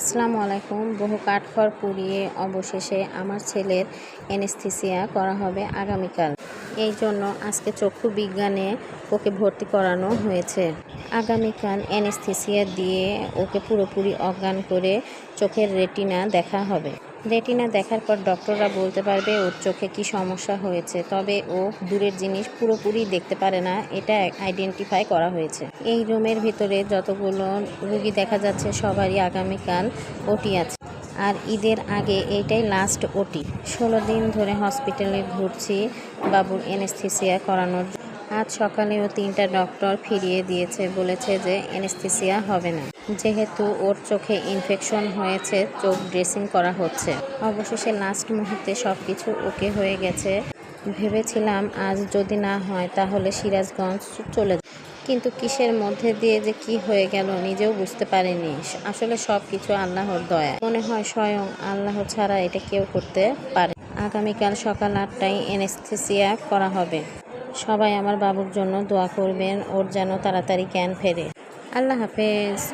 আসসালামু আলাইকুম। বহু কাঠখড় পুড়িয়ে অবশেষে আমার ছেলের এনেস্থিসিয়া করা হবে আগামীকাল। এই জন্য আজকে চক্ষু বিজ্ঞানে ওকে ভর্তি করানো হয়েছে। আগামীকাল এনেস্থিসিয়া দিয়ে ওকে পুরোপুরি অজ্ঞান করে চোখের রেটিনা দেখা হবে। রেটিনা দেখার পর ডক্টররা বলতে পারবে ওর চোখে কি সমস্যা হয়েছে, তবে ও দূরের জিনিস পুরোপুরি দেখতে পারে না, এটা আইডেন্টিফাই করা হয়েছে। এই রুমের ভিতরে যতগুলো রুগী দেখা যাচ্ছে, সবারই আগামীকাল ওটি আছে। আর ঈদের আগে এইটাই লাস্ট ওটি ষোলো দিন ধরে হসপিটালে ঘুরছি বাবুর এনেস্থিসিয়া করানোর। আজ সকালেও তিনটা ডক্টর ফিরিয়ে দিয়েছে, বলেছে যে এনেস্থিসিয়া হবে না। যেহেতু ওর চোখে ইনফেকশন হয়েছে, চোখ ড্রেসিং করা হচ্ছে। অবশেষে লাস্ট মুহূর্তে সব কিছু ওকে হয়ে গেছে। ভেবেছিলাম আজ যদি না হয়, তাহলে সিরাজগঞ্জ চলে। কিন্তু কিসের মধ্যে দিয়ে যে কি হয়ে গেল নিজেও বুঝতে পারিনি। আসলে সব কিছু আল্লাহর দয়া। মনে হয় স্বয়ং আল্লাহ ছাড়া এটা কেউ করতে পারে। আগামীকাল সকাল আটটায় এনেস্থেসিয়া করা হবে। সবাই আমার বাবুর জন্য দোয়া করবেন, ওর যেন তাড়াতাড়ি জ্ঞান ফেরে। আল্লাহ হাফেজ।